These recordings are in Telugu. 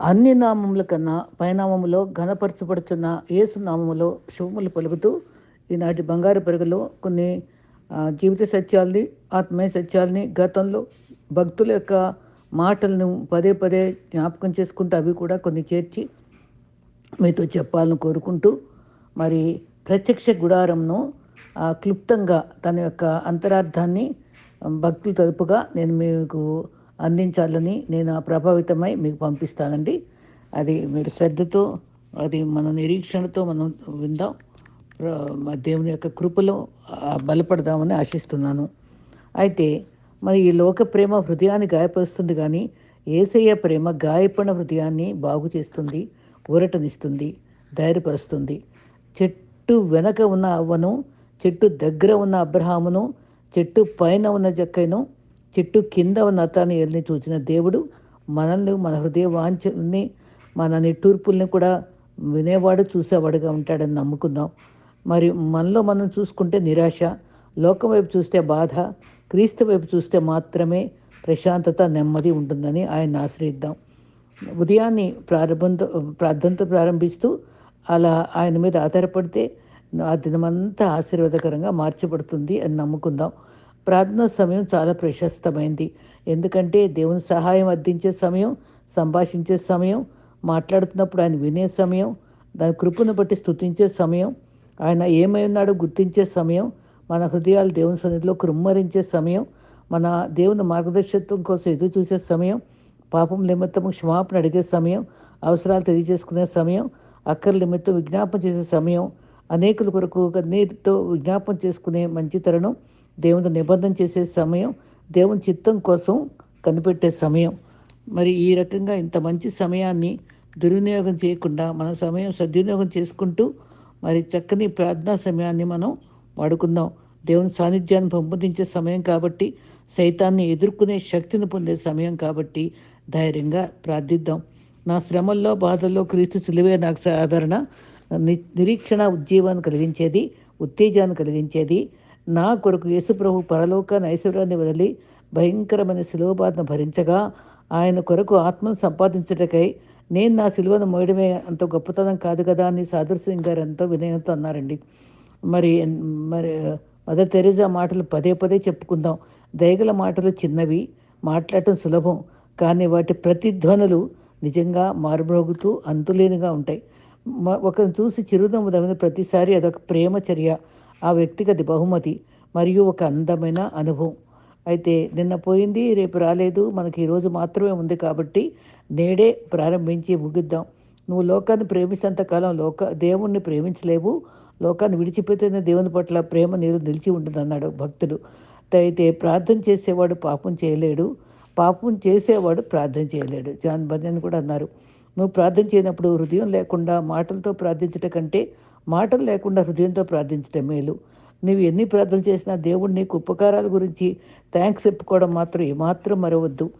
అన్ని నామముల కన్నా పైనామములో ఘనపరచబడుచున్న ఏసునామములో శుభములు పలుకుతూ ఈనాటి బంగారు పెరుగులో కొన్ని జీవిత సత్యాల్ని ఆత్మీయ సత్యాల్ని గతంలో భక్తుల యొక్క మాటలను పదే పదే జ్ఞాపకం చేసుకుంటూ అవి కూడా కొన్ని చేర్చి మీతో చెప్పాలని కోరుకుంటూ మరి ప్రత్యక్ష గుడారంను క్లుప్తంగా తన యొక్క అంతరార్థాన్ని భక్తుల తరపుగా నేను మీకు అందించాలని నేను ప్రభావితమై మీకు పంపిస్తానండి. అది మీరు శ్రద్ధతో అది మన నిరీక్షణతో మనం విందాం. మా దేవుని యొక్క కృపలో బలపడదామని ఆశిస్తున్నాను. అయితే మరి ఈ లోక ప్రేమ హృదయాన్ని గాయపరుస్తుంది కానీ ఏసయ్య ప్రేమ గాయపడిన హృదయాన్ని బాగు చేస్తుంది ఊరటనిస్తుంది ధైర్యపరుస్తుంది. చెట్టు వెనక ఉన్న అవ్వను చెట్టు దగ్గర ఉన్న అబ్రహామును చెట్టు పైన ఉన్న జక్కైను చెట్టు కింద ఉన్న అతాన్ని వెళ్ళి చూసిన దేవుడు మనల్ని మన హృదయ వాంఛల్ని మన నిట్టూర్పుల్ని కూడా వినేవాడు చూసేవాడుగా ఉంటాడని నమ్ముకుందాం. మరి మనలో మనం చూసుకుంటే నిరాశ లోకం వైపు చూస్తే బాధ క్రీస్తు వైపు చూస్తే మాత్రమే ప్రశాంతత నెమ్మది ఉంటుందని ఆయన ఆశ్రయిద్దాం. ఉదయాన్ని ప్రారంభంతో ప్రార్థనతో ప్రారంభిస్తూ అలా ఆయన మీద ఆధారపడితే ఆ దినమంతా ఆశీర్వాదకరంగా మార్చబడుతుంది అని నమ్ముకుందాం. ప్రార్థన సమయం చాలా ప్రశస్తమైంది. ఎందుకంటే దేవుని సహాయం అందించే సమయం సంభాషించే సమయం మాట్లాడుతున్నప్పుడు ఆయన వినే సమయం దాని కృపను బట్టి స్థుతించే సమయం ఆయన ఏమై ఉన్నాడో గుర్తించే సమయం మన హృదయాలు దేవుని సన్నిధిలో కృమ్మరించే సమయం మన దేవుని మార్గదర్శకత్వం కోసం ఎదురు చూసే సమయం పాపం నిమిత్తం క్షమాపణ అడిగే సమయం అవసరాలు తెలియజేసుకునే సమయం అక్కర్ల నిమిత్తం విజ్ఞాపన చేసే సమయం అనేకుల కొరకు నీటితో విజ్ఞాపం చేసుకునే మంచి తరుణం దేవుని నిబంధన చేసే సమయం దేవుని చిత్తం కోసం కనిపెట్టే సమయం. మరి ఈ రకంగా ఇంత మంచి సమయాన్ని దుర్వినియోగం చేయకుండా మన సమయం సద్వినియోగం చేసుకుంటూ మరి చక్కని ప్రార్థనా సమయాన్ని మనం వాడుకుందాం. దేవుని సాన్నిధ్యాన్ని పెంపొందించే సమయం కాబట్టి సైతాన్ని ఎదుర్కొనే శక్తిని పొందే సమయం కాబట్టి ధైర్యంగా ప్రార్థిద్దాం. నా శ్రమల్లో బాధల్లో క్రీస్తు సులువే నాకు సాధారణ. నిరీక్షణ ఉజ్జీవాన్ని కలిగించేది ఉత్తేజాన్ని కలిగించేది నా కొరకు యేసుప్రభు పరలోక ఐశ్వర్యాన్ని వదిలి భయంకరమైన శిలువబాధను భరించగా ఆయన కొరకు ఆత్మను సంపాదించుటకై నేను నా సిలువను మోయడమే అంత గొప్పతనం కాదు కదా అని సాదర్ సింగ్ గారు ఎంతో వినయంతో అన్నారండి. మరి మరి మదర్ తెరీజా మాటలు పదే పదే చెప్పుకుందాం. దయగల మాటలు చిన్నవి మాట్లాడటం సులభం కానీ వాటి ప్రతిధ్వనులు నిజంగా మారుమోగుతూ అంతులేనిగా ఉంటాయి. ఒకరిని చూసి చిరునవ్వు దమ్మిన ప్రతిసారి అదొక ప్రేమ చర్య ఆ వ్యక్తిగత బహుమతి మరియు ఒక అందమైన అనుభవం. అయితే నిన్న పోయింది రేపు రాలేదు. మనకి ఈరోజు మాత్రమే ఉంది కాబట్టి నేడే ప్రారంభించి ముగిద్దాం. నువ్వు లోకాన్ని ప్రేమించినంత కాలం లోక దేవుణ్ణి ప్రేమించలేవు. లోకాన్ని విడిచిపెట్టిన దేవుని పట్ల ప్రేమ నీరు నిలిచి ఉంటుందన్నాడు భక్తుడు. అయితే ప్రార్థన చేసేవాడు పాపం చేయలేడు. పాపం చేసేవాడు ప్రార్థన చేయలేడు. జాన్ బర్జన్ కూడా అన్నారు. నువ్వు ప్రార్థన చేయనప్పుడు హృదయం లేకుండా మాటలతో ప్రార్థించట కంటే మాటలు లేకుండా హృదయంతో ప్రార్థించటం మేలు. నీవు ఎన్ని ప్రార్థనలు చేసినా దేవుడు నీకు ఉపకారాల గురించి థ్యాంక్స్ చెప్పుకోవడం మాత్రం ఏమాత్రం మరవద్దు.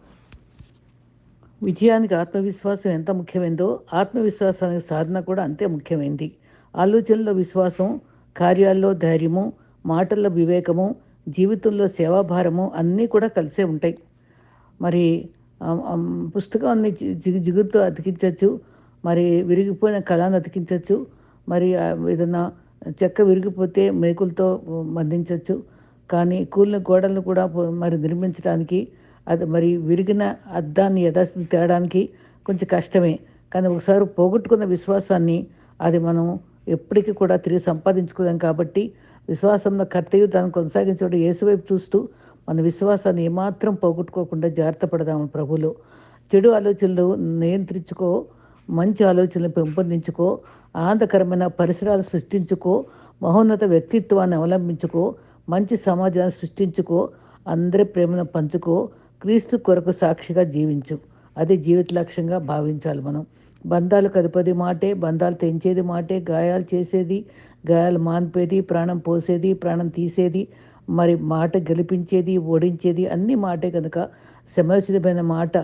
విజయానికి ఆత్మవిశ్వాసం ఎంత ముఖ్యమైందో ఆత్మవిశ్వాసానికి సాధన కూడా అంతే ముఖ్యమైంది. ఆలోచనలో విశ్వాసం కార్యాల్లో ధైర్యము మాటల్లో వివేకము జీవితంలో సేవాభారము అన్నీ కూడా కలిసే ఉంటాయి. మరి పుస్తకాన్ని జిగు జిగురుతో అతికించవచ్చు. మరి విరిగిపోయిన కళను అతికించవచ్చు. మరి ఏదన్నా చెక్క విరిగిపోతే మేకులతో మందించవచ్చు కానీ కూలిన గోడలను కూడా మరి నిర్మించడానికి అది మరి విరిగిన అద్దాన్ని యథాస్థితి తేడానికి కొంచెం కష్టమే. కానీ ఒకసారి పోగొట్టుకున్న విశ్వాసాన్ని అది మనం ఎప్పటికీ కూడా తిరిగి సంపాదించుకోలేం కాబట్టి విశ్వాసంలో కర్తయ్య దాన్ని కొనసాగించడం ఏసువైపు చూస్తూ మన విశ్వాసాన్ని ఏమాత్రం పోగొట్టుకోకుండా జాగ్రత్త పడదాము ప్రభులో చెడు ఆలోచనలు నియంత్రించుకో మంచి ఆలోచనలు పెంపొందించుకో ఆనందకరమైన పరిసరాలు సృష్టించుకో మహోన్నత వ్యక్తిత్వాన్ని అవలంబించుకో మంచి సమాజాన్ని సృష్టించుకో అందరి ప్రేమను పంచుకో క్రీస్తు కొరకు సాక్షిగా జీవించు. అది జీవిత లక్ష్యంగా భావించాలి మనం. బంధాలు కదిపది మాటే బంధాలు తెంచేది మాటే గాయాలు చేసేది గాయాలు మాన్పేది ప్రాణం పోసేది ప్రాణం తీసేది మరి మాట గెలిపించేది ఓడించేది అన్ని మాటే కనుక సమయోచితమైన మాట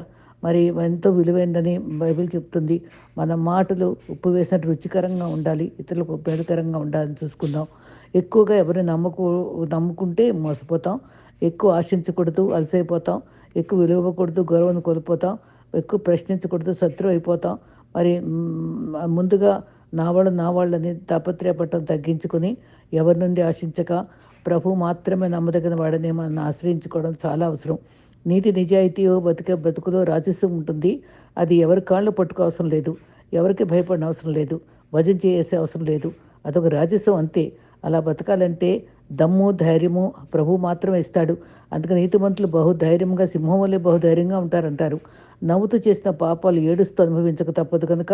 మరి ఎంతో విలువైందని బైబిల్ చెప్తుంది. మన మాటలు ఉప్పు వేసినట్టు రుచికరంగా ఉండాలి ఇతరులకు ఉపయోగకరంగా ఉండాలని చూసుకుందాం. ఎక్కువగా ఎవరిని నమ్ముకు నమ్ముకుంటే మోసపోతాం. ఎక్కువ ఆశించకూడదు అలసైపోతాం. ఎక్కువ విలువకూడదు గౌరవం కోల్పోతాం. ఎక్కువ ప్రశ్నించకూడదు శత్రువు అయిపోతాం. మరి ముందుగా నా వాళ్ళు నా వాళ్ళని తాపత్రయపడటం తగ్గించుకొని ఎవరి నుండి ఆశించక ప్రభు మాత్రమే నమ్మదగిన వాడని మనం ఆశ్రయించుకోవడం చాలా అవసరం. నీతి నిజాయితీ బతికే బ్రతుకులో రాజస్వం ఉంటుంది. అది ఎవరి కాళ్ళు పట్టుకోవసరం లేదు. ఎవరికి భయపడిన అవసరం లేదు. భజన చేసే అవసరం లేదు. అదొక రాజస్వం అంతే. అలా బతకాలంటే దమ్ము ధైర్యము ప్రభు మాత్రమే ఇస్తాడు. అందుకని నీతిమంతులు బహుధైర్యంగా సింహం వల్లే బహుధైర్యంగా ఉంటారంటారు. నవ్వుతూ చేసిన పాపాలు ఏడుస్తూ అనుభవించక తప్పదు కనుక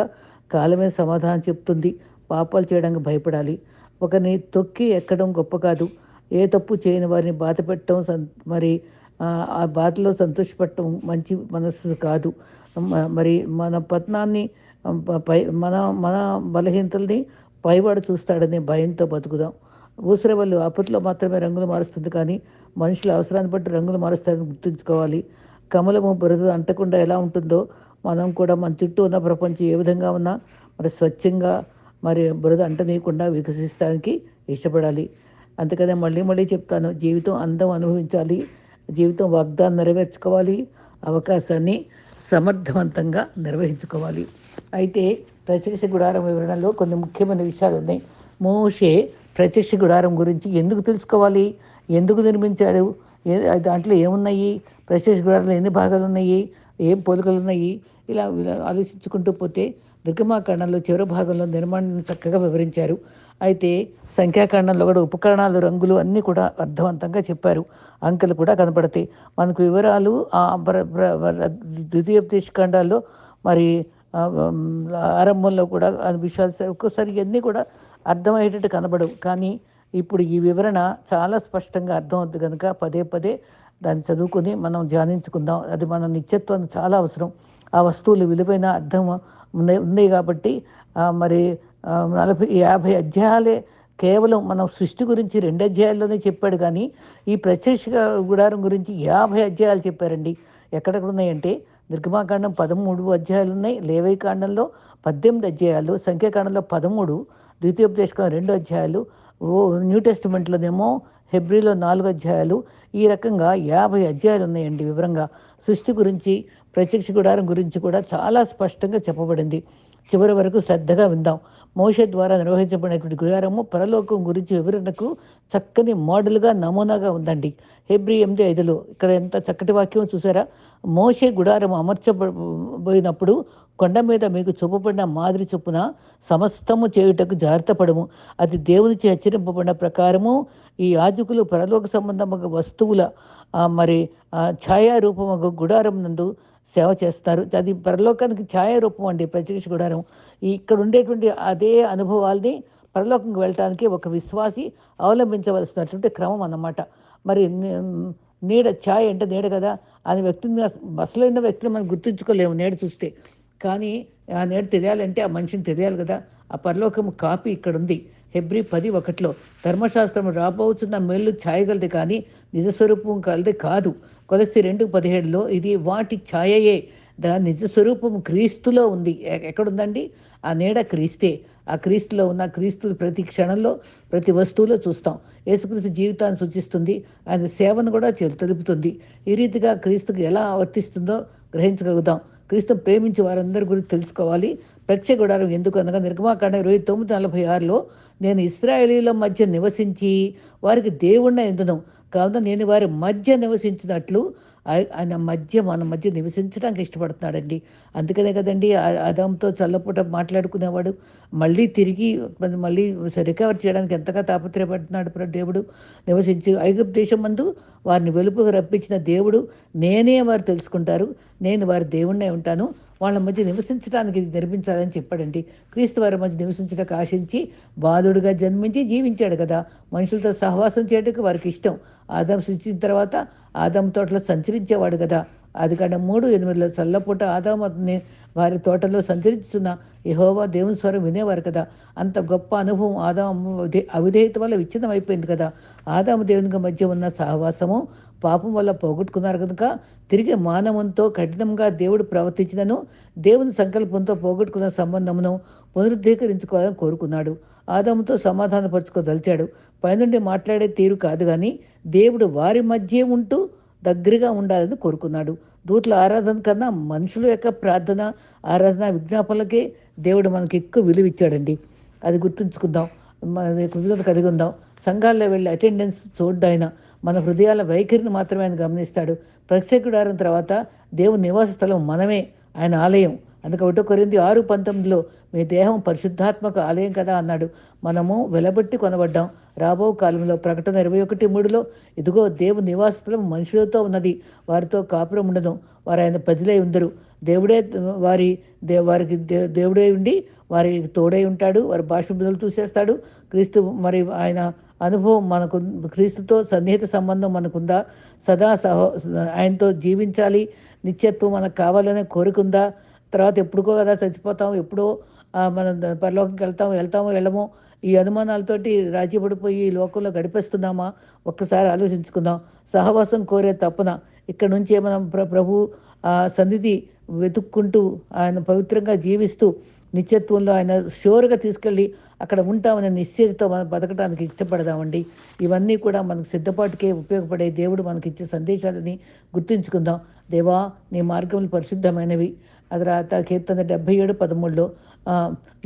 కాలమే సమాధానం చెప్తుంది. పాపాలు చేయడానికి భయపడాలి. ఒకరిని తొక్కి ఎక్కడం గొప్ప కాదు. ఏ తప్పు చేయని వారిని బాధ పెట్టడం మరి ఆ బాధలో సంతోషపడటం మంచి మనస్సు కాదు. మరి మన పత్నాన్ని పై మన మన బలహీనతల్ని పైవాడు చూస్తాడనే భయంతో బతుకుదాం. ఊసరే వాళ్ళు అప్పట్లో మాత్రమే రంగులు మారుస్తుంది కానీ మనుషుల అవసరాన్ని బట్టి రంగులు మారుస్తారని గుర్తుంచుకోవాలి. కమలము బురద అంటకుండా ఎలా ఉంటుందో మనం కూడా మన చుట్టూ ఉన్న ప్రపంచం ఏ విధంగా ఉన్నా మరి స్వచ్ఛంగా మరి బురద అంటనీయకుండా వికసిస్తానికి ఇష్టపడాలి. అందుకనే మళ్ళీ మళ్ళీ చెప్తాను జీవితం అందం అనుభవించాలి. జీవితం వాగ్దానం నెరవేర్చుకోవాలి. అవకాశాన్ని సమర్థవంతంగా నిర్వహించుకోవాలి. అయితే ప్రత్యక్ష గుడారం వివరణలో కొన్ని ముఖ్యమైన విషయాలు ఉన్నాయి. మోషే ప్రత్యక్ష గుడారం గురించి ఎందుకు తెలుసుకోవాలి? ఎందుకు నిర్మించాడు? దాంట్లో ఏమున్నాయి? ప్రత్యక్ష గుడారంలో ఎన్ని భాగాలు ఉన్నాయి ఏం పోలికలు ఉన్నాయి ఇలా ఆలోచించుకుంటూ పోతే దుర్గమాకాండంలో చివరి భాగంలో నిర్మాణాన్ని చక్కగా వివరించారు. అయితే సంఖ్యాకాండంలో కూడా ఉపకరణాలు రంగులు అన్నీ కూడా అర్థవంతంగా చెప్పారు. అంకెలు కూడా కనపడతాయి మనకు వివరాలు ద్వితీయ దేశకాండాల్లో మరి ఆరంభంలో కూడా విషయాలు ఒక్కోసారి ఇవన్నీ కూడా అర్థమయ్యేటట్టు కనబడవు. కానీ ఇప్పుడు ఈ వివరణ చాలా స్పష్టంగా అర్థమవుతుంది కనుక పదే పదే దాన్ని చదువుకొని మనం ధ్యానించుకుందాం. అది మన నిత్యత్వానికి చాలా అవసరం. ఆ వస్తువులు విలువైన అర్థం ఉన్నాయి కాబట్టి మరి నలభై యాభై అధ్యాయాలే కేవలం మనం సృష్టి గురించి రెండు అధ్యాయాల్లోనే చెప్పాడు కానీ ఈ ప్రత్యక్ష గుడారం గురించి యాభై అధ్యాయాలు చెప్పారండి. ఎక్కడెక్కడ ఉన్నాయంటే నిర్గమాకాండం పదమూడు అధ్యాయాలు ఉన్నాయి లేవై కాండంలో పద్దెనిమిది అధ్యాయాలు సంఖ్యాకాండంలో పదమూడు ద్వితీయోపదేశకం రెండు అధ్యాయాలు ఓ న్యూ టెస్టిమెంట్లోనేమో హెబ్రిలో నాలుగు అధ్యాయాలు ఈ రకంగా యాభై అధ్యాయాలు ఉన్నాయండి వివరంగా. సృష్టి గురించి ప్రత్యక్ష గుడారం గురించి కూడా చాలా స్పష్టంగా చెప్పబడింది. చివరి వరకు శ్రద్ధగా విందాం. మోష ద్వారా నిర్వహించబడినటువంటి గుడారము పరలోకం గురించి వివరణకు చక్కని మోడల్గా నమూనాగా ఉందండి. హెబ్రి ఎనిమిది ఐదులో ఇక్కడ ఎంత చక్కటి వాక్యం చూసారా? మోషే గుడారం అమర్చబోయినప్పుడు కొండ మీద మీకు చూపబడిన మాదిరి చొప్పున సమస్తము చేయుటకు జాగ్రత్త పడము అది దేవునిచే హెచ్చరింపబడిన ప్రకారము ఈ యాజకులు పరలోక సంబంధముగా వస్తువుల మరి ఛాయారూపము గుడారం నందు సేవ చేస్తారు. అది పరలోకానికి ఛాయారూపం అండి. ప్రత్యక్ష గుడారం. ఇక్కడ ఉండేటువంటి అదే అనుభవాల్ని పరలోకంకి వెళ్ళటానికి ఒక విశ్వాసి అవలంబించవలసినటువంటి క్రమం అన్నమాట. మరి నీడ ఛాయ్ అంటే నీడ కదా? అని వ్యక్తిని బస్సులైన వ్యక్తిని మనం గుర్తుంచుకోలేము నీడ చూస్తే. కానీ ఆ నీడ తెలియాలంటే ఆ మనిషిని తెలియాలి కదా? ఆ పరలోకము కాపీ ఇక్కడ ఉంది హెబ్రి పది ఒకటిలో ధర్మశాస్త్రం రాబోతున్న మేళ్ళు ఛాయగలది కానీ నిజస్వరూపం కలది కాదు. కొలసి రెండు పదిహేడులో ఇది వాటి ఛాయయే. దా నిజ స్వరూపం క్రీస్తులో ఉంది. ఎక్కడుందండి? ఆ నీడ క్రీస్తే. ఆ క్రీస్తులో ఉన్న క్రీస్తులు ప్రతి క్షణంలో ప్రతి వస్తువులో చూస్తాం. యేసుక్రీస్తు జీవితాన్ని సూచిస్తుంది. ఆయన సేవను కూడా తెలుపుతుంది. ఈ రీతిగా క్రీస్తుకు ఎలా వర్తిస్తుందో గ్రహించగలుగుతాం. క్రీస్తు ప్రేమించి వారందరి గురించి తెలుసుకోవాలి. ప్రత్యక్ష గుడారం ఎందుకు అనగా నిర్గమాకాండ ఇరవై తొమ్మిది నలభై ఆరులో నేను ఇస్రాయేలీల మధ్య నివసించి వారికి దేవుణ్ణ ఎందును. కావున నేను వారి మధ్య నివసించినట్లు ఆయన మధ్య మన మధ్య నివసించడానికి ఇష్టపడుతున్నాడండి. అందుకనే కదండి అదంతో చల్లపూట మాట్లాడుకునేవాడు. మళ్ళీ తిరిగి మళ్ళీ రికవర్ చేయడానికి ఎంతగా తాపత్రయపడుతున్నాడు దేవుడు. నివసించి ఐగుప్తు దేశం మందు వారిని వెలుపుకు రప్పించిన దేవుడు నేనే వారు తెలుసుకుంటారు. నేను వారి దేవుణ్ణే ఉంటాను. వాళ్ళ మధ్య నివసించడానికి నిర్మించాలని చెప్పాడండి. క్రీస్తు వారి మధ్య నివసించడానికి ఆశించి బాధుడుగా జన్మించి జీవించాడు కదా. మనుషులతో సహవాసం చేయడానికి వారికి ఇష్టం. ఆదం సృష్టించిన తర్వాత ఆదం తోటలో సంచరించేవాడు కదా. అది కాడ మూడు ఎనిమిదిలో చల్లపూట ఆదామని వారి తోటలో సంచరిస్తున్న యహోవా దేవుని స్వరం వినేవారు కదా. అంత గొప్ప అనుభవం ఆదాము అవిధేయత వల్ల విచ్ఛిన్నం అయిపోయింది కదా. ఆదాము దేవునికి మధ్య ఉన్న సహవాసము పాపం వల్ల పోగొట్టుకున్నారు కనుక తిరిగి మానవంతో కఠినంగా దేవుడు ప్రవర్తించినను దేవుని సంకల్పంతో పోగొట్టుకున్న సంబంధమును పునరుద్ధీకరించుకోవాలని కోరుకున్నాడు. ఆదాముతో సమాధానపరుచుకోదలిచాడు. పైనుండి మాట్లాడే తీరు కాదు కానీ దేవుడు వారి మధ్య ఉంటూ దగ్గరగా ఉండాలని కోరుకున్నాడు. దూతల ఆరాధన కన్నా మనుషుల యొక్క ప్రార్థన ఆరాధన విజ్ఞాపనలకే దేవుడు మనకి ఎక్కువ విలువ ఇచ్చాడండి. అది గుర్తుంచుకుందాం. మన కృతజ్ఞత కలిగి ఉందాం. సంఘాల్లో వెళ్ళి అటెండెన్స్ చూడ్డాయన మన హృదయాల వైఖరిని మాత్రమే ఆయన గమనిస్తాడు. ప్రత్యేకుడారం తర్వాత దేవుని నివాస స్థలం మనమే ఆయన ఆలయం. అందుకే ఒకటో కొరింది ఆరు పంతొమ్మిదిలో మీ దేహం పరిశుద్ధాత్మక ఆలయం కదా అన్నాడు. మనము వెలబట్టి కొనబడ్డాం. రాబో కాలంలో ప్రకటన ఇరవై ఒకటి మూడులో ఇదిగో దేవు నివాస మనుషులతో ఉన్నది వారితో కాపురం ఉండదు వారు ఆయన ప్రజలై ఉందరు. దేవుడే వారి దే వారికి దే దేవుడే ఉండి వారి తోడై ఉంటాడు వారి భాష బదులు చూసేస్తాడు క్రీస్తు మరి ఆయన అనుభవం మనకు క్రీస్తుతో సన్నిహిత సంబంధం మనకుందా? సదా సహో ఆయనతో జీవించాలి. నిత్యత్వం మనకు కావాలనే కోరికుందా తర్వాత ఎప్పుడుకో కదా చచ్చిపోతాం ఎప్పుడో మనం ద- పరలోకంకి వెళ్తాం వెళ్తామో వెళ్ళమో ఈ అనుమానాలతోటి రాజీ పడిపోయి ఈ లోకంలో గడిపేస్తున్నామా? ఒక్కసారి ఆలోచించుకుందాం. సహవాసం కోరే తప్పున ఇక్కడ నుంచే మనం ప్ర ప్రభు సన్నిధి వెతుక్కుంటూ ఆయన పవిత్రంగా జీవిస్తూ నిత్యత్వంలో ఆయన షోర్గా తీసుకెళ్ళి అక్కడ ఉంటామనే నిశ్చయతో మనం బతకడానికి ఇష్టపడదామండి. ఇవన్నీ కూడా మనకు సిద్ధపాటుకే ఉపయోగపడే దేవుడు మనకి ఇచ్చే సందేశాలని గుర్తుంచుకుందాం. దేవా నీ మార్గములు పరిశుద్ధమైనవి. అది రాత కీర్తన డెబ్బై ఏడు పదమూడులో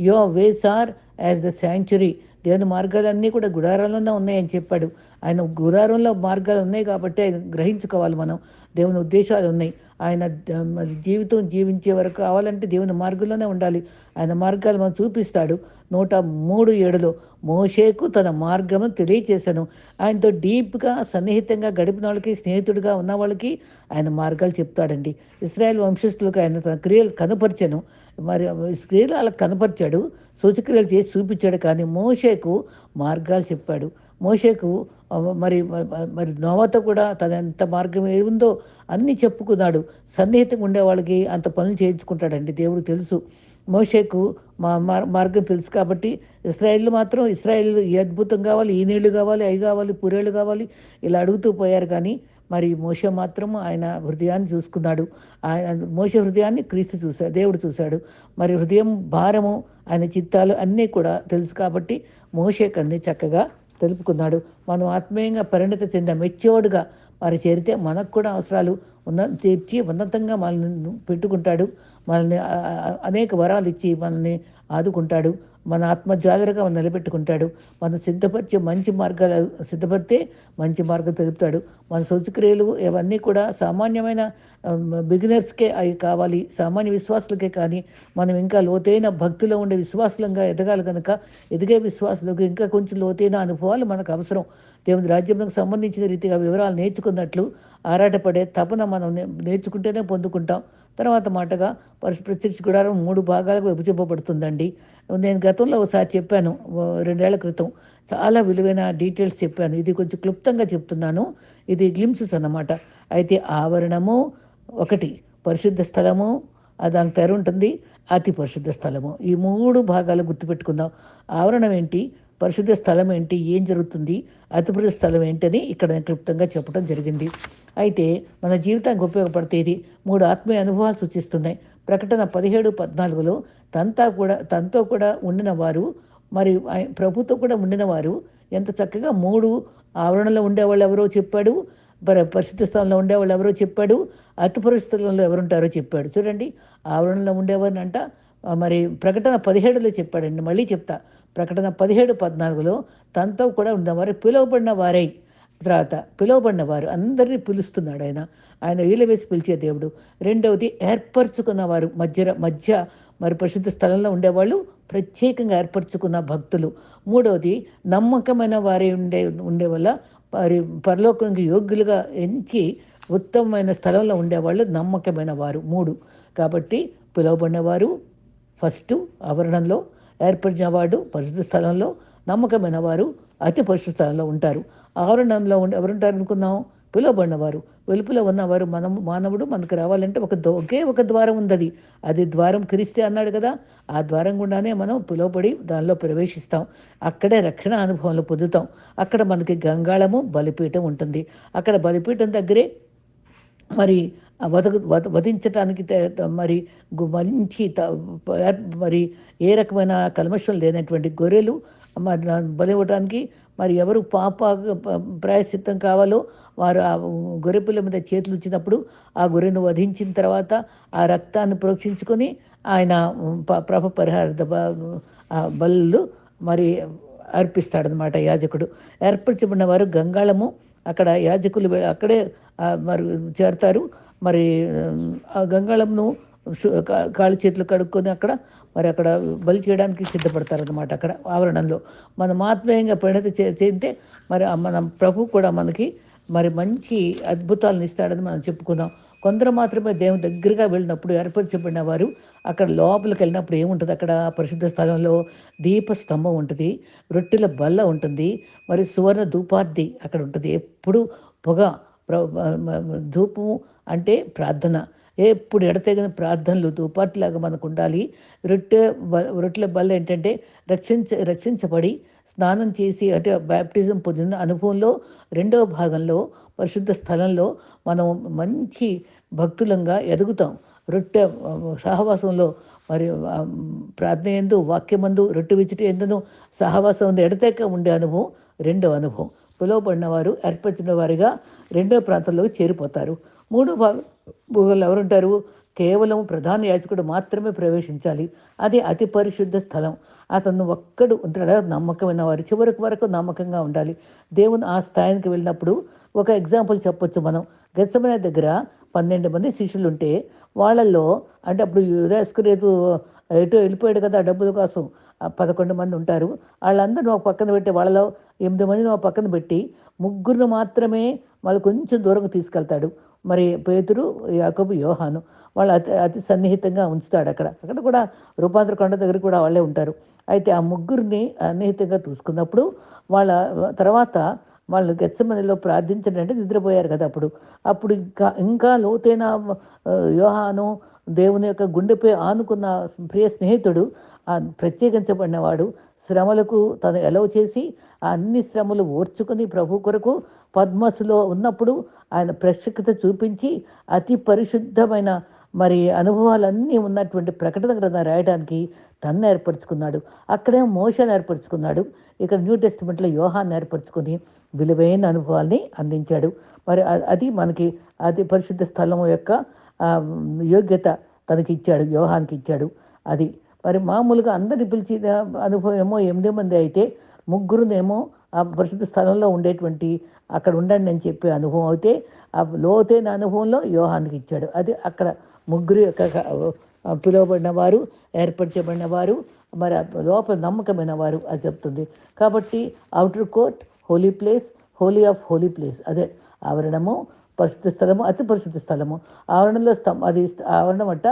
your ways are as the sanctuary దేవుని మార్గాలన్నీ కూడా గుడారంలోనే ఉన్నాయని చెప్పాడు. ఆయన గుడారంలో మార్గాలు ఉన్నాయి కాబట్టి ఆయన గ్రహించుకోవాలి మనం. దేవుని ఉద్దేశాలు ఉన్నాయి. ఆయన జీవితం జీవించే వరకు కావాలంటే దేవుని మార్గంలోనే ఉండాలి. ఆయన మార్గాలు మనం చూపిస్తాడు. నూట మూడు ఏడులో మోషేకు తన మార్గము తెలియచేశాను. ఆయనతో డీప్గా సన్నిహితంగా గడిపిన వాళ్ళకి స్నేహితుడిగా ఉన్న వాళ్ళకి ఆయన మార్గాలు చెప్తాడండి. ఇస్రాయల్ వంశస్థులకు ఆయన తన క్రియలు కనపరిచాను. మరి క్రియలు వాళ్ళకి కనపరిచాడు సూచక్రియలు చేసి చూపించాడు కానీ మోషేకు మార్గాలు చెప్పాడు. మోషేకు మరి మరి నోవతో కూడా తన ఎంత మార్గం ఏముందో అన్నీ చెప్పుకున్నాడు. సన్నిహితంగా ఉండే వాళ్ళకి అంత పనులు చేయించుకుంటాడండి దేవుడు తెలుసు. మోషేకు మా మార్గం తెలుసు కాబట్టి ఇస్రాయిల్ మాత్రం ఇస్రాయిల్ ఈ అద్భుతం కావాలి ఈ నీళ్ళు కావాలి అవి కావాలి పురేళ్ళు కావాలి ఇలా అడుగుతూ పోయారు కానీ మరి మోష మాత్రం ఆయన హృదయాన్ని చూసుకున్నాడు. ఆయన మోష హృదయాన్ని క్రీస్తు చూశాడు దేవుడు చూశాడు. మరి హృదయం భారము ఆయన చిత్తాలు అన్నీ కూడా తెలుసు కాబట్టి మోషేకు అన్నీ చక్కగా తెలుపుకున్నాడు. మనం ఆత్మీయంగా పరిణత చెంద మెచ్యూర్డ్గా వారి చేరితే మనకు కూడా అవసరాలు. ఉన్న తీర్చి ఉన్నతంగా మనల్ని పెట్టుకుంటాడు. మనల్ని అనేక వరాలు ఇచ్చి మనల్ని ఆదుకుంటాడు. మన ఆత్మ జాగ్రత్తగా మనం నిలబెట్టుకుంటాడు. మనం సిద్ధపరిచే మంచి మార్గాలు సిద్ధపడితే మంచి మార్గం తెలుపుతాడు. మన సూచక్రియలు ఇవన్నీ కూడా సామాన్యమైన బిగినర్స్కే అవి కావాలి. సామాన్య విశ్వాసులకే కానీ మనం ఇంకా లోతైన భక్తిలో ఉండే విశ్వాసులంగా ఎదగాలి కనుక ఎదిగే విశ్వాసులకు ఇంకా కొంచెం లోతైన అనుభవాలు మనకు అవసరం. దేవుని రాజ్యంకు సంబంధించిన రీతిగా వివరాలు నేర్చుకున్నట్లు ఆరాటపడే తపన మనం నేర్చుకుంటేనే పొందుకుంటాం. తర్వాత మాటగా పరిశు ప్రత్యక్ష గుడారం మూడు భాగాలకు విభజింపబడుతుందండి. నేను గతంలో ఒకసారి చెప్పాను రెండేళ్ళ క్రితం. చాలా విలువైన డీటెయిల్స్ చెప్పాను. ఇది కొంచెం క్లుప్తంగా చెప్తున్నాను. ఇది గ్లిమ్సెస్ అన్నమాట. అయితే ఆవరణము ఒకటి పరిశుద్ధ స్థలము దాని తెర ఉంటుంది అతి పరిశుద్ధ స్థలము. ఈ మూడు భాగాలు గుర్తుపెట్టుకుందాం. ఆవరణం ఏంటి? పరిశుద్ధ స్థలం ఏంటి? ఏం జరుగుతుంది? అతిపరిశుద్ధ స్థలం ఏంటని ఇక్కడ క్లుప్తంగా చెప్పడం జరిగింది. అయితే మన జీవితానికి ఉపయోగపడతాయి మూడు ఆత్మీయ అనుభవాలు సూచిస్తున్నాయి. ప్రకటన పదిహేడు పద్నాలుగులో తనతో కూడా తనతో కూడా ఉండిన వారు మరి ప్రభుతో కూడా ఉండిన వారు ఎంత చక్కగా మూడు ఆవరణలో ఉండేవాళ్ళు ఎవరో చెప్పాడు మరి పరిశుద్ధ స్థలంలో ఉండేవాళ్ళు ఎవరో చెప్పాడు అతి పరిస్థితుల్లో ఎవరుంటారో చెప్పాడు. చూడండి ఆవరణలో ఉండేవారిని అంట మరి ప్రకటన పదిహేడులో చెప్పాడండి మళ్ళీ చెప్తా. ప్రకటన పదిహేడు పద్నాలుగులో తనతో కూడా ఉన్నవారు పిలువబడిన వారై. తర్వాత పిలువబడిన వారు అందరినీ పిలుస్తున్నాడు ఆయన. ఆయన వీలు వేసి పిలిచే దేవుడు. రెండవది ఏర్పరచుకున్న వారు మధ్య మధ్య మరి పరిశుద్ధ స్థలంలో ఉండేవాళ్ళు ప్రత్యేకంగా ఏర్పరచుకున్న భక్తులు. మూడవది నమ్మకమైన వారి ఉండే ఉండే వల్ల వారి పరలోకానికి యోగ్యులుగా ఎంచి ఉత్తమమైన స్థలంలో ఉండేవాళ్ళు నమ్మకమైన వారు. మూడు కాబట్టి పిలువబడినవారు ఫస్ట్ ఆవరణంలో ఏర్పరిచినవాడు పరిశుద్ధ స్థలంలో నమ్మకమైన వారు అతి పరిశుద్ధ స్థలంలో ఉంటారు. ఆవరణంలో ఉండి ఎవరుంటారు అనుకున్నాం పిలువబడినవారు. వెలుపులో ఉన్నవారు మనం మానవుడు మనకు రావాలంటే ఒక ఒకే ఒక ద్వారం ఉంది అది ద్వారం క్రీస్తే అన్నాడు కదా. ఆ ద్వారం గుండానే మనం పిలువబడి దానిలో ప్రవేశిస్తాం. అక్కడే రక్షణ అనుభవంలో పొందుతాం. అక్కడ మనకి గంగాళము బలిపీఠం ఉంటుంది. అక్కడ బలిపీఠం దగ్గరే మరి వద వధించటానికి మరి మంచి త- మరి ఏ రకమైన కల్మషం లేనటువంటి గొర్రెలు మరి నా- బలి ఇవ్వడానికి మరి ఎవరు పాప ప్రాయశ్చిత్తం కావాలో వారు ఆ గొర్రెపిల్ల మీద చేతులు ఇచ్చినప్పుడు ఆ గొర్రెను వధించిన తర్వాత ఆ రక్తాన్ని ప్రోక్షించుకొని ఆయన ప- ప్రభ పరిహార ఆ బలు మరి అర్పిస్తాడనమాట యాజకుడు. ఏర్పరచబడిన వారు గంగాళము అక్కడ యాజకులు అక్కడే మరి చేరతారు. మరి ఆ గంగాళంను కాళ్ళు చేతులు కడుక్కొని అక్కడ మరి అక్కడ బలి చేయడానికి సిద్ధపడతారనమాట అక్కడ ఆవరణంలో. మనం ఆత్మీయంగా పరిణతి చే- చేస్తే మరి మన ప్రభు కూడా మనకి మరి మంచి అద్భుతాలను ఇస్తాడని మనం చెప్పుకుందాం. కొందరు మాత్రమే దేవుని దగ్గరగా వెళ్ళినప్పుడు ఏర్పరచబడిన వారు అక్కడ లోపలికి వెళ్ళినప్పుడు ఏముంటుంది? అక్కడ పరిశుద్ధ స్థలంలో దీప స్తంభం ఉంటుంది రొట్టెల బల్ల ఉంటుంది మరి సువర్ణ ధూపార్థి అక్కడ ఉంటుంది. ఎప్పుడు పొగ ధూపము అంటే ప్రార్థన. ఎప్పుడు ఎడతెగిన ప్రార్థనలు దుపాటిలాగా మనకు ఉండాలి రొట్టె బ- రొట్టెల బల్ల ఏంటంటే రక్షించ రక్షించబడి స్నానం చేసి అంటే బ్యాప్టిజం పొందిన అనుభవంలో రెండవ భాగంలో పరిశుద్ధ స్థలంలో మనం మంచి భక్తులంగా ఎదుగుతాం. రొట్టె సహవాసంలో మరి ప్రార్థన ఎందు వాక్యమందు రొట్టె విచ్చిట ఎందును సహవాసం ఉంది ఎడతెక్క ఉండే అనుభవం రెండవ అనుభవం. పిలువబడిన వారు ఏర్పరిచిన వారిగా రెండో ప్రాంతంలోకి చేరిపోతారు. మూడో భాగ ఎవరుంటారు? కేవలం ప్రధాన యాజకుడు మాత్రమే ప్రవేశించాలి. అది అతి పరిశుద్ధ స్థలం. అతను ఒక్కడు ఉంటాడు? నమ్మకమైన వారు. చివరికి వరకు నమ్మకంగా ఉండాలి. దేవుని ఆ స్థాయికి వెళ్ళినప్పుడు ఒక ఎగ్జాంపుల్ చెప్పొచ్చు మనం. గెచ్చమనే దగ్గర పన్నెండు మంది శిష్యులు ఉంటే వాళ్ళల్లో అంటే అప్పుడు యురాస్కరేతు ఎటో వెళ్ళిపోయాడు కదా డబ్బుల కోసం. పదకొండు మంది ఉంటారు. వాళ్ళందరూ ఒక పక్కన పెట్టి వాళ్ళలో ఎనిమిది మందిని ఒక పక్కన పెట్టి ముగ్గురిని మాత్రమే వాళ్ళు కొంచెం దూరంగా తీసుకెళ్తాడు. మరి పేతురు యాకబు యోహాను వాళ్ళు అతి అతి సన్నిహితంగా ఉంచుతాడు అక్కడ. అక్కడ కూడా రూపాంతర కొండ దగ్గర కూడా వాళ్ళే ఉంటారు. అయితే ఆ ముగ్గురిని సన్నిహితంగా చూసుకున్నప్పుడు వాళ్ళ తర్వాత వాళ్ళు గచ్చమనిలో ప్రార్థించడంటే నిద్రపోయారు కదా అప్పుడు. అప్పుడు ఇంకా ఇంకా లోతైన యోహాను దేవుని యొక్క గుండెపై ఆనుకున్న ప్రియ స్నేహితుడు ఆ ప్రత్యేకించబడినవాడు శ్రమలకు తను ఎలవ చేసి అన్ని శ్రమలు ఓర్చుకుని ప్రభు కొరకు పద్మసులో ఉన్నప్పుడు ఆయన ప్రత్యేకత చూపించి అతి పరిశుద్ధమైన మరి అనుభవాలన్నీ ఉన్నటువంటి ప్రకటన గ్రంథం రాయడానికి తన్ను ఏర్పరచుకున్నాడు. అక్కడే మోషన్ ఏర్పరచుకున్నాడు. ఇక్కడ న్యూ టెస్టిమెంట్లో యోహాన్ని ఏర్పరచుకుని విలువైన అనుభవాల్ని అందించాడు. మరి అది మనకి అది పరిశుద్ధ స్థలం యొక్క యోగ్యత తనకి ఇచ్చాడు యోహానికి ఇచ్చాడు. అది మరి మామూలుగా అందరిని పిలిచిన అనుభవం ఏమో ఎనిమిది మంది అయితే ముగ్గురునేమో ఆ పరిశుద్ధ స్థలంలో ఉండేటువంటి అక్కడ ఉండండి అని చెప్పే అనుభవం అయితే ఆ లోతైన అనుభవంలో యోహానికి ఇచ్చాడు. అది అక్కడ ముగ్గురు యొక్క పిలువబడిన వారు ఏర్పరచబడిన వారు మరి లోపల నమ్మకమైన వారు అది చెప్తుంది. కాబట్టి outer court holy place holy of holy place. అదే ఆవరణము పరిశుద్ధ స్థలము అతి పరిశుద్ధ స్థలము. ఆవరణలో స్తం అది ఆవరణం అట్ట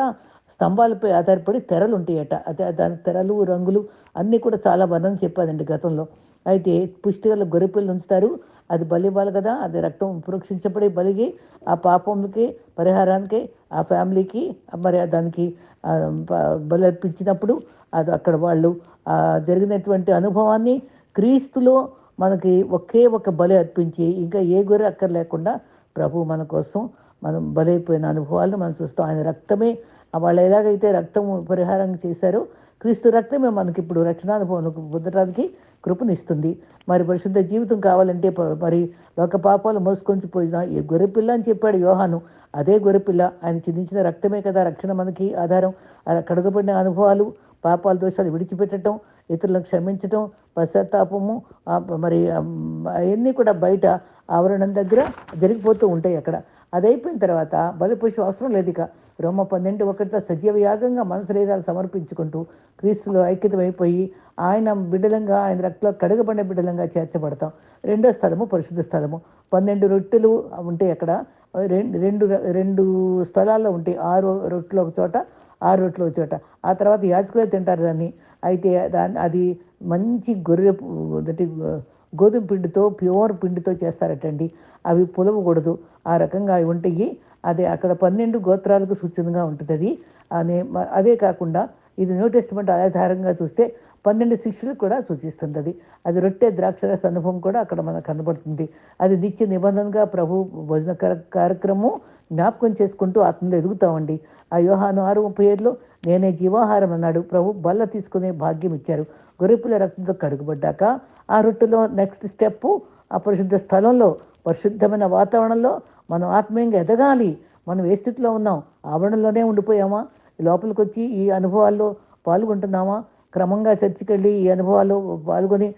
స్తంభాలపై ఆధారపడి తెరలు ఉంటాయట. అదే దాని తెరలు రంగులు అన్నీ కూడా చాలా వర్ణన చెప్పాదండి గతంలో. అయితే పుష్టిగల గొర్రెపిల్లలు ఉంచుతారు. అది బలి ఇవ్వాలి కదా అది రక్తం పురక్షించబడి బలిగి ఆ పాపంకి పరిహారానికి ఆ ఫ్యామిలీకి మరి దానికి బలి అర్పించినప్పుడు అది అక్కడ వాళ్ళు జరిగినటువంటి అనుభవాన్ని క్రీస్తులో మనకి ఒకే ఒక బలి అర్పించి ఇంకా ఏ గొర్రె అక్కర్లేకుండా ప్రభు మన కోసం మనం బలైపోయిన అనుభవాలను మనం చూస్తాం. ఆయన రక్తమే వాళ్ళు ఎలాగైతే రక్తము పరిహారం చేశారో క్రీస్తు రక్తమే మనకి ఇప్పుడు రక్షణానుభవం పొందడానికి కృపనిస్తుంది. మరి పరిశుద్ధ జీవితం కావాలంటే ప- మరి ఒక పాపాలు మోసుకొని పోయిన ఈ గొర్రెపిల్ల అని చెప్పాడు యోహాను. అదే గొర్రెపిల్ల ఆయన చిందించిన రక్తమే కదా రక్షణ మనకి ఆధారం. అలా కడగబడిన అనుభవాలు పాపాల దోషాలు విడిచిపెట్టడం ఇతరులను క్షమించటం పశ్చాత్తాపము మరి అవన్నీ కూడా బయట ఆవరణం దగ్గర జరిగిపోతూ ఉంటాయి అక్కడ. అది అయిపోయిన తర్వాత బలిపశు అవసరం లేదు ఇక. రోమ పన్నెండు ఒకటిలో సజీవ యాగంగా మన శరీరాలు సమర్పించుకుంటూ క్రీస్తులో ఐక్యతమైపోయి ఆయన బిడ్డలంగా ఆయన రక్తంలో కడగబడిన బిడ్డలంగా చేర్చబడతాం. రెండో స్థలము పరిశుద్ధ స్థలము. పన్నెండు రొట్టెలు ఉంటాయి అక్కడ. రెండు రెండు రెండు స్థలాల్లో ఉంటాయి. ఆరు రొట్టెలు ఒక చోట ఆరు రొట్టెలు ఒక చోట. ఆ తర్వాత యాజకులే తింటారు దాన్ని. అయితే దాన్ని అది మంచి గొర్రె గోధుమ పిండితో ప్యూర్ పిండితో చేస్తారటండి. అవి పులవకూడదు. ఆ రకంగా అవి ఉంటాయి. అదే అక్కడ పన్నెండు గోత్రాలకు సూచనగా ఉంటుంది అది. అనే అదే కాకుండా ఇది న్యూ టెస్ట్మెంట్ ఆధారంగా చూస్తే పన్నెండు శిక్షలు కూడా సూచిస్తుంది అది అది రొట్టె ద్రాక్షరస అనుభవం కూడా అక్కడ మనకు కనబడుతుంది. అది నిత్య నిబంధనగా ప్రభు భోజన కార్య- కార్యక్రమం జ్ఞాపకం చేసుకుంటూ ఆత్మలో ఎదుగుతామండి. ఆ యోహాను ఆరు ముప్పై ఏడులో నేనే జీవాహారం అన్నాడు. ప్రభు బల్ల తీసుకునే భాగ్యం ఇచ్చారు. గొరిపుల రక్తంతో కడుగుబడ్డాక ఆ రొట్టెలో నెక్స్ట్ స్టెప్ ఆ పరిశుద్ధ స్థలంలో పరిశుద్ధమైన వాతావరణంలో మనం ఆత్మీయంగా ఎదగాలి. మనం ఏ స్థితిలో ఉన్నాం? ఆవరణలోనే ఉండిపోయామా? లోపలికి వచ్చి ఈ అనుభవాల్లో పాల్గొంటున్నామా? క్రమంగా చర్చికి వెళ్ళి ఈ అనుభవాల్లో పాల్గొని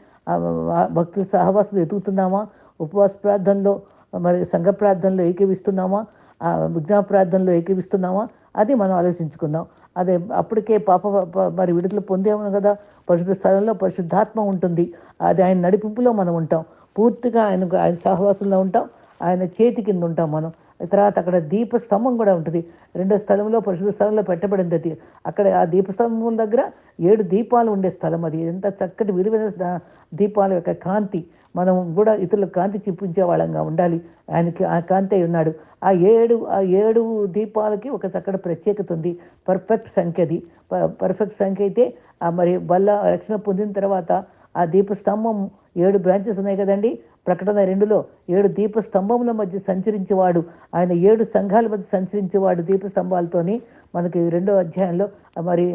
భక్తుల సహవాసులు ఎదుగుతున్నామా? ఉపవాస ప్రార్థనలో మరి సంఘ ప్రార్థనలో ఏకీవిస్తున్నామా? ఆ విజ్ఞాన ప్రార్థనలో ఏకీవిస్తున్నామా? అది మనం ఆలోచించుకుందాం అదే అప్పటికే పాప మరి విడుదల పొందేమను కదా? పరిశుద్ధ స్థలంలో పరిశుద్ధాత్మ ఉంటుంది. అది ఆయన నడిపింపులో మనం ఉంటాం. పూర్తిగా ఆయన ఆయన సహవాసంలో ఉంటాం. ఆయన చేతి కింద ఉంటాం మనం. తర్వాత అక్కడ దీప స్తంభం కూడా ఉంటుంది. రెండో స్థలంలో పరిశుద్ధ స్థలంలో పెట్టబడింది అది. అక్కడ ఆ దీపస్తంభం దగ్గర ఏడు దీపాలు ఉండే స్థలం అది. ఎంత చక్కటి విలువైన దీపాల యొక్క కాంతి. మనం కూడా ఇతరులకు కాంతి చూపించే వాళ్ళంగా ఉండాలి. ఆయనకి ఆ కాంతి అయి ఉన్నాడు. ఆ ఏడు ఆ ఏడు దీపాలకి ఒక చక్కటి ప్రత్యేకత ఉంది. పర్ఫెక్ట్ సంఖ్య అది. పర్ఫెక్ట్ సంఖ్య అయితే ఆ మరి బల్ల రక్షణ పొందిన తర్వాత ఆ దీపస్తంభం ఏడు బ్రాంచెస్ ఉన్నాయి కదండి. ప్రకటన రెండులో ఏడు దీప స్తంభముల మధ్య సంచరించేవాడు. ఆయన ఏడు సంఘాల మధ్య సంచరించేవాడు దీప స్తంభాలతోని మనకి రెండో అధ్యాయంలో మరి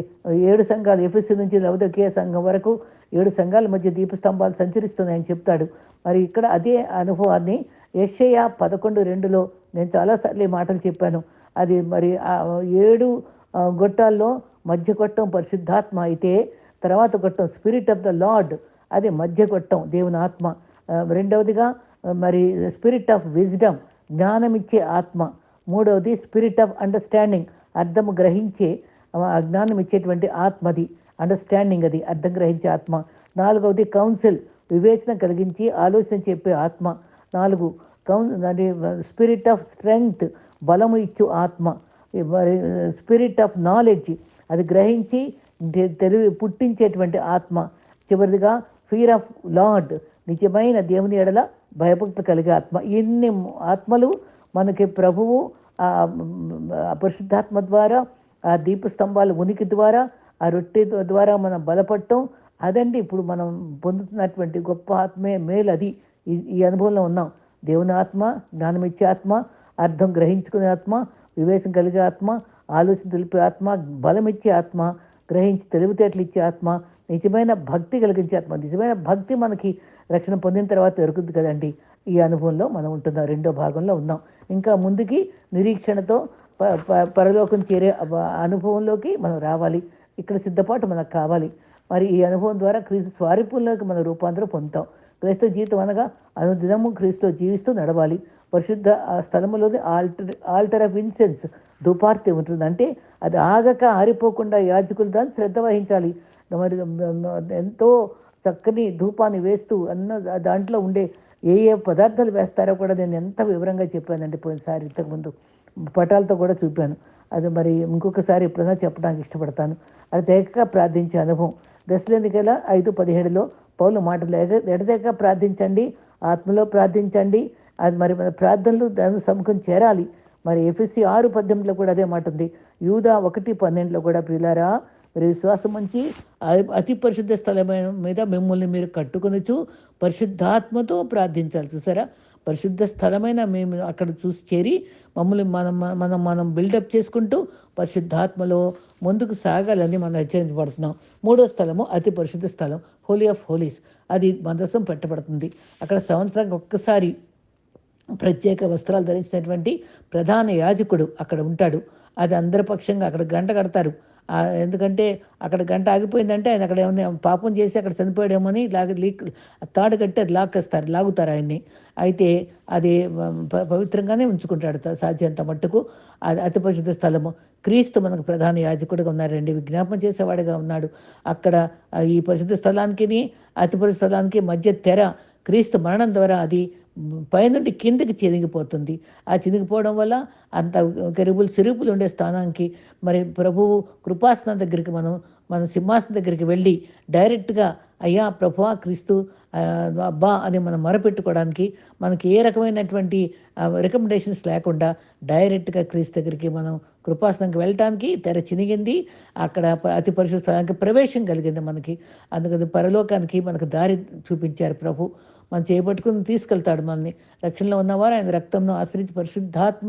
ఏడు సంఘాలు ఎఫ్ఎస్సి నుంచి లవదకీయ సంఘం వరకు ఏడు సంఘాల మధ్య దీప స్తంభాలు సంచరిస్తున్నాయని చెప్తాడు. మరి ఇక్కడ అదే అనుభవాన్ని యెషయా పదకొండు రెండులో నేను చాలాసార్లు ఈ మాటలు చెప్పాను. అది మరి ఆ ఏడు గొట్టాల్లో మధ్య గొట్టం పరిశుద్ధాత్మ అయితే తర్వాత గొట్టం స్పిరిట్ ఆఫ్ ద లార్డ్ అది మధ్య గొట్టం దేవుని ఆత్మ. రెండవదిగా మరి స్పిరిట్ ఆఫ్ విజ్డమ్ జ్ఞానం ఇచ్చే ఆత్మ. మూడవది స్పిరిట్ ఆఫ్ అండర్స్టాండింగ్ అర్థము గ్రహించే జ్ఞానం ఇచ్చేటువంటి ఆత్మది. అండర్స్టాండింగ్ అది అర్థం గ్రహించే ఆత్మ. నాలుగవది కౌన్సిల్ వివేచన కలిగించి ఆలోచన చెప్పే ఆత్మ. నాలుగు కౌన్ అది స్పిరిట్ ఆఫ్ స్ట్రెంగ్త్ బలము ఇచ్చు ఆత్మ. మరి స్పిరిట్ ఆఫ్ నాలెడ్జ్ అది గ్రహించి తెలివి పుట్టించేటువంటి ఆత్మ. చివరిదిగా ఫీర్ ఆఫ్ లార్డ్ నిజమైన దేవుని ఎడల భయభక్తి కలిగే ఆత్మ. ఇన్ని ఆత్మలు మనకి ప్రభువు పరిశుద్ధాత్మ ద్వారా ఆ దీపస్తంభాల ఉనికి ద్వారా ఆ రొట్టె ద్వారా మనం బలపడటం. అదండి ఇప్పుడు మనం పొందుతున్నటువంటి గొప్ప ఆత్మే మేలు అది. ఈ ఈ అనుభవంలో ఉన్నాం. దేవుని ఆత్మ జ్ఞానమిచ్చే ఆత్మ అర్థం గ్రహించుకునే ఆత్మ వివేచన కలిగే ఆత్మ ఆలోచన తెలిపే ఆత్మ బలమిచ్చే ఆత్మ గ్రహించి తెలివితేటలు ఇచ్చే ఆత్మ నిజమైన భక్తి కలిగించే ఆత్మ. నిజమైన భక్తి మనకి రక్షణ పొందిన తర్వాత దొరుకుతుంది కదండి. ఈ అనుభవంలో మనం ఉంటున్నాం రెండో భాగంలో ఉన్నాం. ఇంకా ముందుకి నిరీక్షణతో ప- ప- పరలోకం చేరే అనుభవంలోకి మనం రావాలి. ఇక్కడ సిద్ధపాటు మనకు కావాలి. మరి ఈ అనుభవం ద్వారా క్రీస్తు స్వారూప్యంలోకి మనం రూపాంతరం పొందుతాం. క్రీస్తు జీవితం అనగా అనుదినము క్రీస్తు జీవిస్తూ నడవాలి. పరిశుద్ధ స్థలములోని ఆల్టర్ ఆల్టర్ ఆఫ్ ఇన్సెన్స్ దుపార్తి ఉంటుంది. అంటే అది ఆగక ఆరిపోకుండా యాజకులు దాన్ని శ్రద్ధ వహించాలి. మరి ఎంతో చక్కని ధూపాన్ని వేస్తూ అన్న దాంట్లో ఉండే ఏ ఏ పదార్థాలు వేస్తారో కూడా నేను ఎంత వివరంగా చెప్పానండి పోయినసారి ఇంతకుముందు. పటాలతో కూడా చూపాను. అది మరి ఇంకొకసారి ఎప్పుడైనా చెప్పడానికి ఇష్టపడతాను. అది తేక ప్రార్థించే అనుభవం. దశలెందుకలా ఐదు పదిహేడులో పౌలు మాటలు ఎడతేక ప్రార్థించండి ఆత్మలో ప్రార్థించండి అది మరి మన ప్రార్థనలు దాని సముఖం చేరాలి. మరి ఎఫ్ఎస్సి ఆరు పద్దెనిమిదిలో కూడా అదే మాట ఉంది. యూదా ఒకటి పన్నెండులో కూడా పిల్లారా మీరు విశ్వాసం ఉంచి అతి పరిశుద్ధ స్థలమైన మీద మిమ్మల్ని మీరు కట్టుకొనొచ్చు పరిశుద్ధాత్మతో ప్రార్థించాలి. చూసారా? పరిశుద్ధ స్థలమైన మేము అక్కడ చూసి చేరి మమ్మల్ని మనం మనం మనం బిల్డప్ చేసుకుంటూ పరిశుద్ధాత్మలో ముందుకు సాగాలని మనం హెచ్చరించబడుతున్నాం. మూడో స్థలము అతి పరిశుద్ధ స్థలం హోలీ ఆఫ్ హోలీస్ అది మందసం పెట్టబడుతుంది. అక్కడ సంవత్సరానికి ఒక్కసారి ప్రత్యేక వస్త్రాలు ధరించినటువంటి ప్రధాన యాజకుడు అక్కడ ఉంటాడు. అది అందరి పక్షంగా అక్కడ గంట కడతారు. ఎందుకంటే అక్కడ గంట ఆగిపోయిందంటే ఆయన అక్కడ ఏమైనా పాపం చేసి అక్కడ చనిపోయాడేమో అని లాగ లీక్ తాడు కట్టి అది లాక్కేస్తారు లాగుతారు ఆయన్ని. అయితే అది పవిత్రంగానే ఉంచుకుంటాడు సాధ్యంత మట్టుకు. అది అతి పరిశుద్ధ స్థలము. క్రీస్తు మనకు ప్రధాన యాజకుడిగా ఉన్నారండి విజ్ఞాపన చేసేవాడిగా ఉన్నాడు. అక్కడ ఈ పరిశుద్ధ స్థలానికి అతి పరిశుద్ధ స్థలానికి మధ్య తెర క్రీస్తు మరణం ద్వారా అది పైనుండి కిందకి చిరిగిపోతుంది ఆ చిరిగిపోవడం వల్ల అంత గరిబులు సిరుపులు ఉండే స్థానానికి మరి ప్రభువు కృపాసనం దగ్గరికి మనం మన సింహాసనం దగ్గరికి వెళ్ళి డైరెక్ట్గా అయ్యా ప్రభువా క్రీస్తు అబ్బా అని మనం మొరపెట్టుకోవడానికి మనకి ఏ రకమైనటువంటి రికమెండేషన్స్ లేకుండా డైరెక్ట్గా క్రీస్తు దగ్గరికి మనం కృపాసనంకి వెళ్ళటానికి తెర చినిగింది. అక్కడ అతి పరిశుద్ధ స్థలానికి ప్రవేశం కలిగింది మనకి. అందుకని పరలోకానికి మనకు దారి చూపించారు ప్రభు. మనం చేపట్టుకుని తీసుకెళ్తాడు మనల్ని. రక్షణలో ఉన్నవారు ఆయన రక్తంను ఆశ్రయించి పరిశుద్ధాత్మ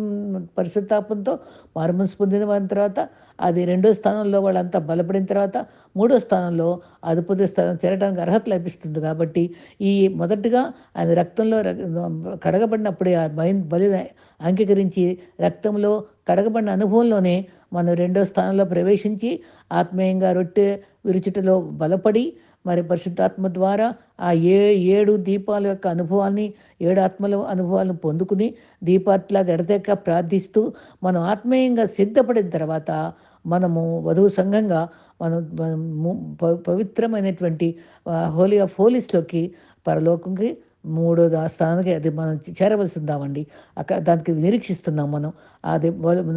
పరిశుద్ధాత్మంతో మారుమనసు పొందిన వారి తర్వాత అది రెండో స్థానంలో వాళ్ళంతా బలపడిన తర్వాత మూడో స్థానంలో అదుపుది స్థానం చేరడానికి అర్హత లభిస్తుంది. కాబట్టి ఈ మొదటగా ఆయన రక్తంలో కడగబడినప్పుడే ఆ భయం బలి అంగీకరించి రక్తంలో కడగబడిన అనుభవంలోనే మనం రెండో స్థానంలో ప్రవేశించి ఆత్మీయంగా రొట్టె విరుచుటలో బలపడి మరి పరిశుద్ధాత్మ ద్వారా ఆ ఏ ఏడు దీపాల యొక్క అనుభవాన్ని ఏడు ఆత్మల అనుభవాలను పొందుకుని దీపాట్లా గడతెక్క ప్రార్థిస్తూ మనం ఆత్మీయంగా సిద్ధపడిన తర్వాత మనము వధువు సంఘంగా మనం పవిత్రమైనటువంటి హోలీ ఆఫ్ హోలీస్లోకి పరలోకంకి మూడో స్థానానికి అది మనం చేరవలసి ఉందామండి. అక్కడ దానికి నిరీక్షిస్తున్నాం మనం. అది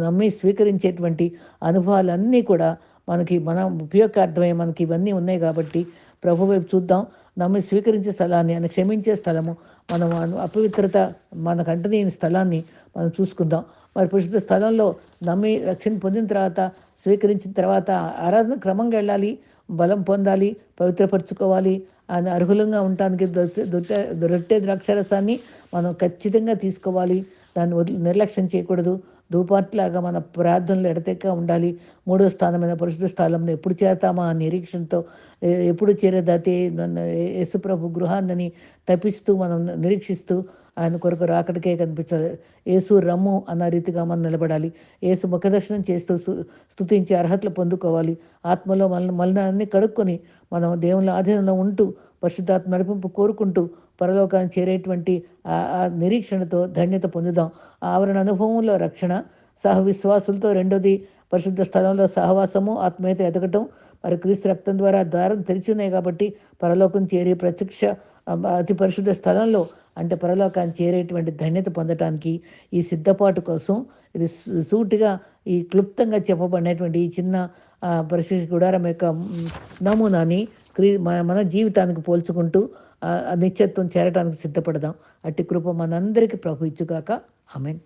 నమ్మి స్వీకరించేటువంటి అనుభవాలన్నీ కూడా మనకి మన ఉపయోగార్థమై మనకి ఇవన్నీ ఉన్నాయి కాబట్టి ప్రభు వైపు చూద్దాం. నమ్మి స్వీకరించే స్థలాన్ని ఆయన క్షమించే స్థలము మనం అపవిత్రత మనకు అంటలేని స్థలాన్ని మనం చూసుకుందాం. మరి పరిశుద్ధ స్థలంలో నమ్మి రక్షణ పొందిన తర్వాత స్వీకరించిన తర్వాత ఆరాధన క్రమంగా వెళ్ళాలి బలం పొందాలి పవిత్రపరచుకోవాలి. ఆయన అర్హులంగా ఉండటానికి దొరికే దొరికే ద్రాక్షరసాన్ని మనం ఖచ్చితంగా తీసుకోవాలి. దాన్ని వదిలి నిర్లక్ష్యం చేయకూడదు. దూపాట్లాగా మన ప్రార్థనలు ఎడతెక్క ఉండాలి. మూడో స్థానమైన పరిశుద్ధ స్థలంలో ఎప్పుడు చేరతామా ఆ నిరీక్షణతో ఎప్పుడు చేరేదాతే నన్ను యేసుప్రభు గృహాన్ని తప్పిస్తూ మనం నిరీక్షిస్తూ ఆయన కొరకు రాకడికే కనిపించాలి. యేసు రమ్ము అన్న రీతిగా మనం నిలబడాలి. యేసు ముఖదర్శనం చేస్తూ స్థుతించి అర్హతలు పొందుకోవాలి. ఆత్మలో మన మలినాన్ని కడుక్కొని మనం దేవుని ఆధీనంలో ఉంటూ పరిశుద్ధాత్మ నడిపింపు కోరుకుంటూ పరలోకాన్ని చేరేటువంటి ఆ ఆ నిరీక్షణతో ధన్యత పొందుదాం. ఆవరణ అనుభవంలో రక్షణ సహ విశ్వాసులతో రెండోది పరిశుద్ధ స్థలంలో సహవాసము ఆత్మీయత ఎదగటం. మరి క్రీస్తు రక్తం ద్వారా ద్వారం తెరిచి ఉన్నాయి కాబట్టి పరలోకం చేరి ప్రత్యక్ష అతి పరిశుద్ధ స్థలంలో అంటే పరలోకాన్ని చేరేటువంటి ధన్యత పొందటానికి ఈ సిద్ధపాటు కోసం ఇది సూటిగా ఈ క్లుప్తంగా చెప్పబడినటువంటి ఈ చిన్న పరిశుద్ధ గుడారం యొక్క నమూనాని క్రీ మన మన జీవితానికి పోల్చుకుంటూ నిత్యత్వం చేరటానికి సిద్ధపడదాం. అట్టి కృప మనందరికీ ప్రభు ఇచ్చుగాక ఆమెన్.